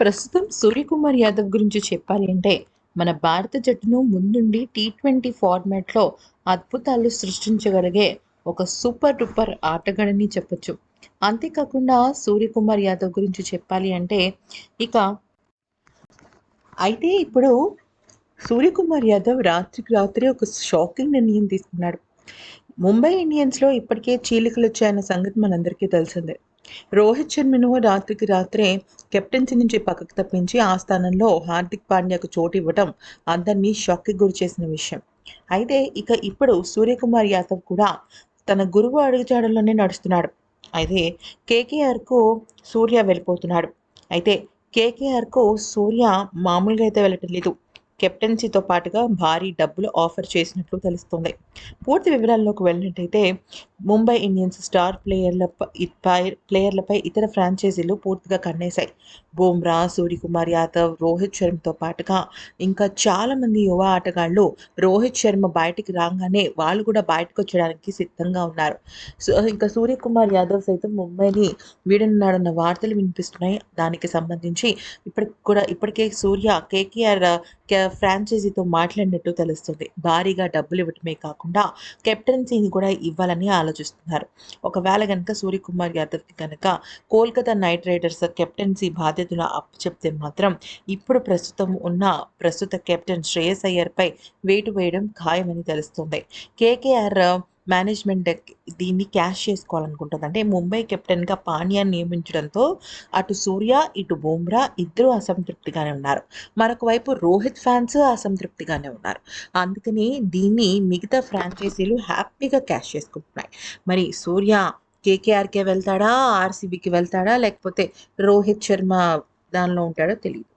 ప్రస్తుతం సూర్యకుమార్ యాదవ్ గురించి చెప్పాలి అంటే మన భారత జట్టును ముందుండి టీ ట్వంటీ ఫార్మాట్లో అద్భుతాలు సృష్టించగలిగే ఒక సూపర్ డూపర్ ఆటగాడని చెప్పొచ్చు. అంతేకాకుండా సూర్యకుమార్ యాదవ్ గురించి చెప్పాలి అంటే ఇక అయితే ఇప్పుడు సూర్యకుమార్ యాదవ్ రాత్రికి రాత్రి ఒక షాకింగ్ నిర్ణయం తీసుకున్నాడు. ముంబై ఇండియన్స్లో ఇప్పటికే చీలికలు వచ్చాయన్న సంగతి మనందరికీ తెలిసిందే. రోహిత్ శర్మను రాత్రికి రాత్రే కెప్టెన్సీ నుంచి పక్కకు తప్పించి ఆ స్థానంలో హార్దిక్ పాండ్యాకు చోటు ఇవ్వడం అందరినీ షాక్కి గురి చేసిన విషయం. అయితే ఇక ఇప్పుడు సూర్యకుమార్ యాదవ్ కూడా తన గురువు అడుగుజాడల్లోనే నడుస్తున్నాడు. అయితే కేకేఆర్కు సూర్య వెళ్ళిపోతున్నాడు. అయితే కేకేఆర్కు సూర్య మామూలుగా అయితే వెళ్ళటం లేదు. కెప్టెన్సీతో పాటుగా భారీ డబ్బులు ఆఫర్ చేసినట్లు తెలుస్తుంది. పూర్తి వివరాల్లోకి వెళ్ళినట్టయితే ముంబై ఇండియన్స్ స్టార్ ప్లేయర్ల ప్లేయర్లపై ఇతర ఫ్రాంచైజీలు పూర్తిగా కన్నేశాయి. బూమ్రా సూర్యకుమార్ యాదవ్ రోహిత్ శర్మతో పాటుగా ఇంకా చాలామంది యువ ఆటగాళ్ళు రోహిత్ శర్మ బయటికి రాగానే వాళ్ళు కూడా బయటకు వచ్చడానికి సిద్ధంగా ఉన్నారు. సో ఇంకా సూర్యకుమార్ యాదవ్ సైతం ముంబైని వీడనున్నాడన్న వార్తలు వినిపిస్తున్నాయి. దానికి సంబంధించి ఇప్పటికి కూడా ఇప్పటికే సూర్య కేకేఆర్ ఫ్రాంచైజీతో మాట్లాడినట్టు తెలుస్తుంది. భారీగా డబ్బులు ఇవ్వటమే కాకుండా కెప్టెన్సీని కూడా ఇవ్వాలని ఆలోచిస్తున్నారు. ఒకవేళ కనుక సూర్యకుమార్ యాదవ్కి కనుక కోల్కతా నైట్ రైడర్స్ కెప్టెన్సీ బాధ్యతలు చెప్తే మాత్రం ఇప్పుడు ప్రస్తుతం ఉన్న ప్రస్తుత కెప్టెన్ శ్రేయస్ అయ్యర్పై వేటు వేయడం ఖాయమని తెలుస్తుంది. కేకేఆర్ మేనేజ్మెంట్ దీన్ని క్యాష్ చేసుకోవాలనుకుంటుంది. అంటే ముంబై కెప్టెన్గా పాండ్యాన్ని నియమించడంతో అటు సూర్య ఇటు బుమ్రా ఇద్దరు అసంతృప్తిగానే ఉన్నారు. మరొక వైపు రోహిత్ ఫ్యాన్స్ అసంతృప్తిగానే ఉన్నారు. అందుకని దీన్ని మిగతా ఫ్రాంచైజీలు హ్యాపీగా క్యాష్ చేసుకుంటున్నాయి. మరి సూర్య కేకేఆర్కే వెళ్తాడా ఆర్సీబీకి వెళ్తాడా లేకపోతే రోహిత్ శర్మ దానిలో ఉంటాడో తెలియదు